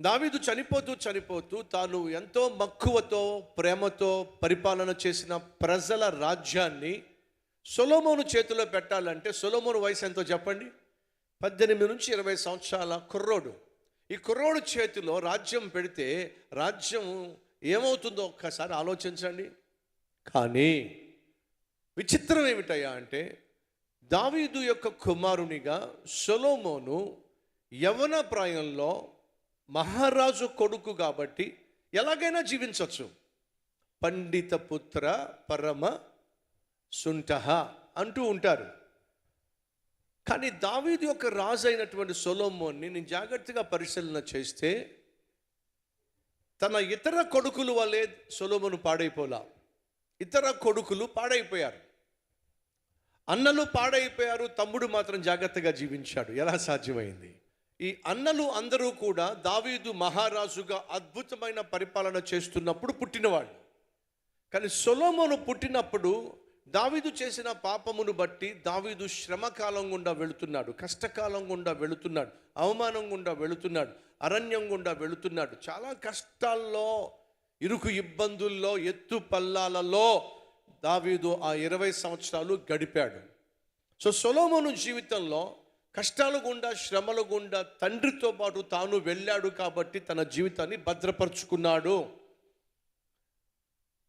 దావీదు చనిపోతూ చనిపోతూ తాను ఎంతో మక్కువతో ప్రేమతో పరిపాలన చేసిన ప్రజల రాజ్యాన్ని సొలోమోను చేతిలో పెట్టాలంటే సొలోమోను వయసు ఎంతో చెప్పండి? పద్దెనిమిది నుంచి ఇరవై సంవత్సరాల కుర్రోడు. ఈ కుర్రోడు చేతిలో రాజ్యం పెడితే రాజ్యం ఏమవుతుందో ఒక్కసారి ఆలోచించండి. కానీ విచిత్రం ఏమిటయ్యా అంటే దావీదు యొక్క కుమారునిగా సొలోమోను యవన ప్రాయంలో మహారాజు కొడుకు కాబట్టి ఎలాగైనా జీవించవచ్చు పండిత పుత్ర పరమ సుంటహ అంటూ ఉంటారు. కానీ దావీది యొక్క రాజు అయినటువంటి సొలోమోన్ని నేను జాగ్రత్తగా పరిశీలన చేస్తే తన ఇతర కొడుకులు వల్లే సొలోమోను పాడైపోలా. ఇతర కొడుకులు పాడైపోయారు. అన్నలు పాడైపోయారు తమ్ముడు మాత్రం జాగ్రత్తగా జీవించాడు. ఎలా సాధ్యమైంది? ఈ అన్నలు అందరూ కూడా దావీదు మహారాజుగా అద్భుతమైన పరిపాలన చేస్తున్నప్పుడు పుట్టినవాడు కానీ సొలోమోను పుట్టినప్పుడు దావీదు చేసిన పాపమును బట్టి దావీదు శ్రమకాలం గుండా వెళుతున్నాడు కష్టకాలం గుండా వెళుతున్నాడు అవమానం గుండా వెళుతున్నాడు అరణ్యం గుండా వెళుతున్నాడు. చాలా కష్టాల్లో ఇరుకు ఇబ్బందుల్లో ఎత్తు పల్లాలలో దావీదు ఆ ఇరవై సంవత్సరాలు గడిపాడు. సో సొలోమోను జీవితంలో కష్టాల గుండా శ్రమల గుండా తండ్రితో పాటు తాను వెళ్ళాడు కాబట్టి తన జీవితాన్ని భద్రపరుచుకున్నాడు.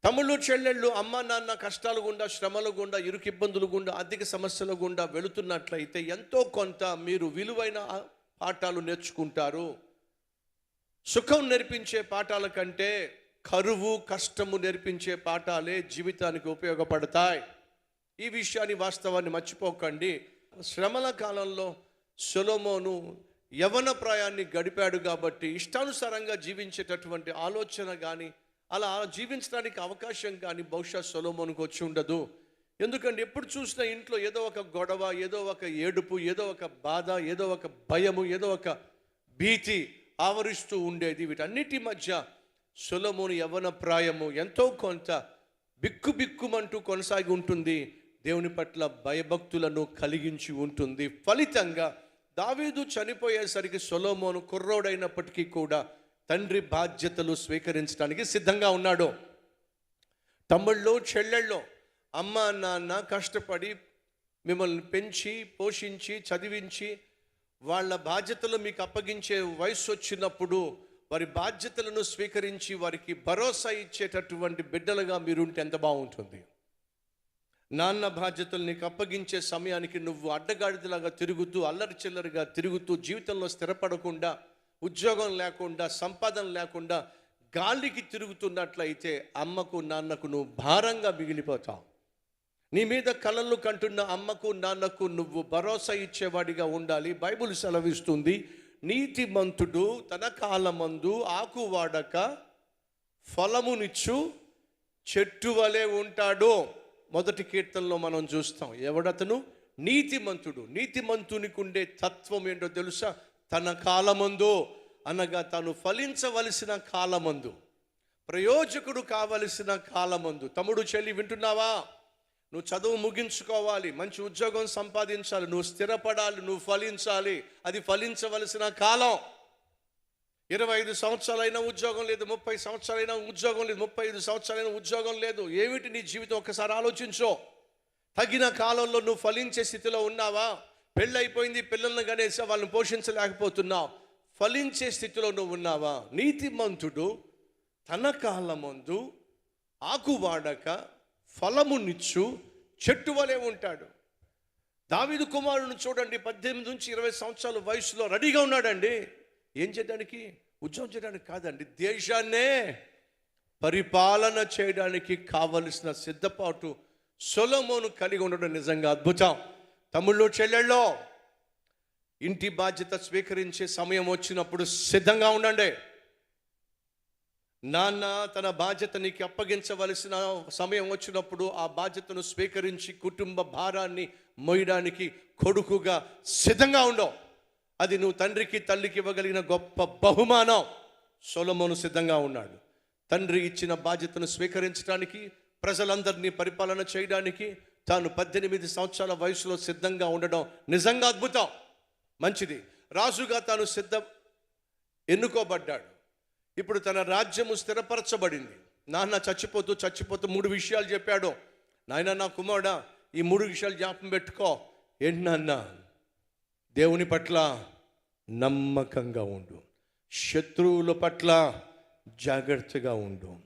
తమ్ముళ్ళు చెల్లెళ్ళు అమ్మ నాన్న కష్టాల గుండా శ్రమల గుండా ఇరుకు ఇబ్బందులు గుండా ఆర్థిక సమస్యల గుండా వెళుతున్నట్లయితే ఎంతో కొంత మీరు విలువైన పాఠాలు నేర్చుకుంటారు. సుఖం నేర్పించే పాఠాల కంటే కరువు కష్టము నేర్పించే పాఠాలే జీవితానికి ఉపయోగపడతాయి. ఈ విషయాన్ని వాస్తవాన్ని మర్చిపోకండి. శ్రమల కాలంలో సొలోమోను యవన ప్రాయాన్ని గడిపాడు కాబట్టి ఇష్టానుసారంగా జీవించేటటువంటి ఆలోచన కానీ అలా జీవించడానికి అవకాశం కానీ బహుశా సొలోమోనుకు వచ్చి ఉండదు. ఎందుకంటే ఎప్పుడు చూసినా ఇంట్లో ఏదో ఒక గొడవ ఏదో ఒక ఏడుపు ఏదో ఒక బాధ ఏదో ఒక భయము ఏదో ఒక భీతి ఆవరిస్తూ ఉండేది. వీటన్నిటి మధ్య సొలమును యవన ప్రాయము ఎంతో కొంత బిక్కు బిక్కుమంటూ కొనసాగి ఉంటుంది. దేవుని పట్ల భయభక్తులను కలిగించి ఉంటుంది. ఫలితంగా దావీదు చనిపోయేసరికి సొలోమోను కుర్రోడైనప్పటికీ కూడా తండ్రి బాధ్యతలు స్వీకరించడానికి సిద్ధంగా ఉన్నాడు. తమ్ముళ్ళు చెల్లెళ్ళు అమ్మ నాన్న కష్టపడి మిమ్మల్ని పెంచి పోషించి చదివించి వాళ్ళ బాధ్యతలు మీకు అప్పగించే వయసు వచ్చినప్పుడు వారి బాధ్యతలను స్వీకరించి వారికి భరోసా ఇచ్చేటటువంటి బిడ్డలుగా మీరుంటే ఎంత బాగుంటుంది. నాన్న బాధ్యతలు నీకు అప్పగించే సమయానికి నువ్వు అడ్డగాడిదలాగా తిరుగుతూ అల్లరి చిల్లరిగా తిరుగుతూ జీవితంలో స్థిరపడకుండా ఉద్యోగం లేకుండా సంపాదన లేకుండా గాలికి తిరుగుతున్నట్లయితే అమ్మకు నాన్నకు నువ్వు భారంగా మిగిలిపోతావు. నీ మీద కలలు కంటున్న అమ్మకు నాన్నకు నువ్వు భరోసా ఇచ్చేవాడిగా ఉండాలి. బైబుల్ సెలవిస్తుంది నీతిమంతుడు తన కాలమందు ఆకు వాడక ఫలమునిచ్చు చెట్టు వలె ఉంటాడు. మొదటి కీర్తనలో మనం చూస్తాం ఎవడతను? నీతిమంతుడు. నీతిమంతునికి ఉండే తత్వం ఏంటో తెలుసా? తన కాలమందు అనగా తను ఫలించవలసిన కాలమందు. ప్రయోజకుడు కావలసిన కాలమందు. తమ్ముడు చెల్లి వింటున్నావా? నువ్వు చదువు ముగించుకోవాలి మంచి ఉద్యోగం సంపాదించాలి నువ్వు స్థిరపడాలి నువ్వు ఫలించాలి. అది ఫలించవలసిన కాలం. ఇరవై ఐదు సంవత్సరాలైనా ఉద్యోగం లేదు ముప్పై సంవత్సరాలైనా ఉద్యోగం లేదు ముప్పై ఐదు సంవత్సరాలైనా ఉద్యోగం లేదు. ఏమిటి నీ జీవితం? ఒకసారి ఆలోచించో. తగిన కాలంలో నువ్వు ఫలించే స్థితిలో ఉన్నావా? పెళ్ళైపోయింది పిల్లల్ని గనేసి వాళ్ళని పోషించలేకపోతున్నావు. ఫలించే స్థితిలో నువ్వు ఉన్నావా? నీతిమంతుడు తన కాలమందు ఆకు వాడక ఫలమునిచ్చు చెట్టు వలె ఉంటాడు. దావిదు కుమారుని చూడండి పద్దెనిమిది నుంచి ఇరవై సంవత్సరాల వయసులో రెడీగా ఉన్నాడండి. ఏం చేయడానికి ఉద్యోగం చేయడానికి కాదండి దేశాన్నే పరిపాలన చేయడానికి కావలసిన సిద్ధపాటు సొలమోను కలిగి ఉండడం నిజంగా అద్భుతం. తమ్ముళ్ళు చెల్లెళ్ళో ఇంటి బాధ్యత స్వీకరించే సమయం వచ్చినప్పుడు సిద్ధంగా ఉండండి. నాన్న తన బాధ్యత నీకు అప్పగించవలసిన సమయం వచ్చినప్పుడు ఆ బాధ్యతను స్వీకరించి కుటుంబ భారాన్ని మోయడానికి కొడుకుగా సిద్ధంగా ఉండవు అది నువ్వు తండ్రికి తల్లికి ఇవ్వగలిగిన గొప్ప బహుమానం. సొలమోను సిద్ధంగా ఉన్నాడు. తండ్రి ఇచ్చిన బాధ్యతను స్వీకరించడానికి ప్రజలందరినీ పరిపాలన చేయడానికి తాను పద్దెనిమిది సంవత్సరాల వయసులో సిద్ధంగా ఉండడం నిజంగా అద్భుతం. మంచిది. రాజుగా తాను సిద్ధ ఎన్నుకోబడ్డాడు. ఇప్పుడు తన రాజ్యము స్థిరపరచబడింది. నాన్న చచ్చిపోతూ చచ్చిపోతూ మూడు విషయాలు చెప్పాడు. నాయన నా కుమారుడా ఈ మూడు విషయాలు జ్ఞాపం పెట్టుకో. ఏంటి నాన్న? దేవుని పట్ల నమ్మకంగా ఉండు. శత్రువుల పట్ల జాగ్రత్తగా ఉండు.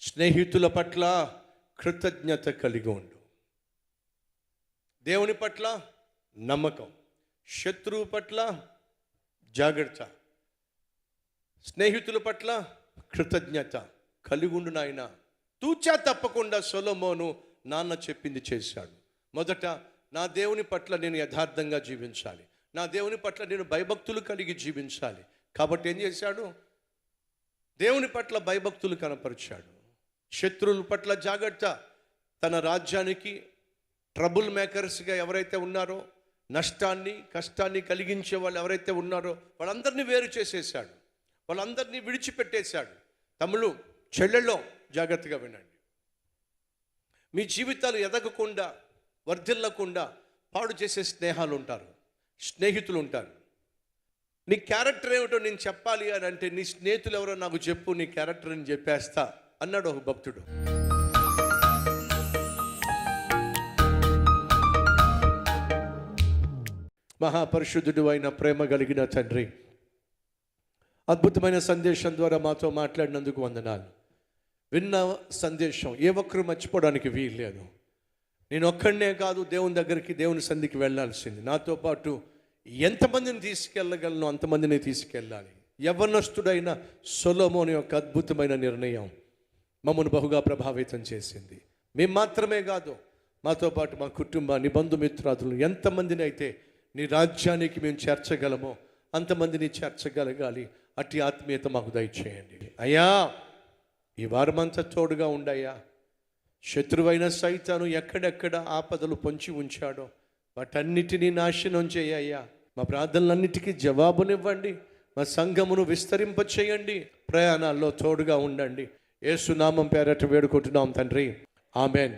స్నేహితుల పట్ల కృతజ్ఞత కలిగి ఉండు. దేవుని పట్ల నమ్మకం శత్రువు పట్ల జాగ్రత్త స్నేహితుల పట్ల కృతజ్ఞత కలిగి ఉండు నాయన. తూచా తప్పకుండా సొలమోను నాన్న చెప్పింది చేశాడు. మొదట నా దేవుని పట్ల నేను యథార్థంగా జీవించాలి. నా దేవుని పట్ల నేను భయభక్తులు కలిగి జీవించాలి. కాబట్టి ఏం చేశాడు? దేవుని పట్ల భయభక్తులు కనపరిచాడు. శత్రువుల పట్ల జాగ్రత్త. తన రాజ్యానికి ట్రబుల్ మేకర్స్గా ఎవరైతే ఉన్నారో నష్టాన్ని కష్టాన్ని కలిగించే వాళ్ళు ఎవరైతే ఉన్నారో వాళ్ళందరినీ వేరు చేసేసాడు వాళ్ళందరినీ విడిచిపెట్టేశాడు. తమ్ముళ్ళు చెల్లెల్లో జాగ్రత్తగా వినండి. మీ జీవితాలు ఎదగకుండా వర్ధిల్లకుండా పాడు చేసే స్నేహాలు ఉంటారు. స్నేహితులు ఉంటారు నీ క్యారెక్టర్ ఏమిటో నేను చెప్పాలి అని అంటే నీ స్నేహితులు ఎవరో నాకు చెప్పు నీ క్యారెక్టర్ అని చెప్పేస్తా అన్నాడు ఒక భక్తుడు. మహాపరిశుద్ధుడు అయిన ప్రేమ కలిగిన తండ్రి అద్భుతమైన సందేశం ద్వారా మాతో మాట్లాడినందుకు వందనాలు. విన్న సందేశం ఏ ఒక్కరు మర్చిపోవడానికి వీలు లేదు నేను ఒక్కడనే కాదు దేవుని దగ్గరికి దేవుని సంధికి వెళ్ళాల్సింది. నాతో పాటు ఎంతమందిని తీసుకెళ్ళగలను అంతమందిని తీసుకెళ్ళాలి. యవనస్తుడైన సొలోమోని యొక్క అద్భుతమైన నిర్ణయం మమ్మల్ని బహుగా ప్రభావితం చేసింది. మేము మాత్రమే కాదు మాతో పాటు మా కుటుంబాన్ని బంధుమిత్రాదులు ఎంతమందిని అయితే నీ రాజ్యానికి మేము చేర్చగలమో అంతమందిని చేర్చగలగాలి. అట్టి ఆత్మీయత మాకు దయచేయండి. అయ్యా ఈ వారమంతా తోడుగా ఉండయ్యా శత్రువైన సైతాను ఎక్కడెక్కడ ఆపదలు పొంచి ఉంచాడో వాటన్నిటినీ నాశనం చేయయ్యా మా ప్రార్థనలన్నిటికీ జవాబునివ్వండి. మా సంఘమును విస్తరింప చేయండి. ప్రయాణాల్లో తోడుగా ఉండండి. ఏసునామం పేరట వేడుకుంటున్నాం తండ్రి. ఆమెన్.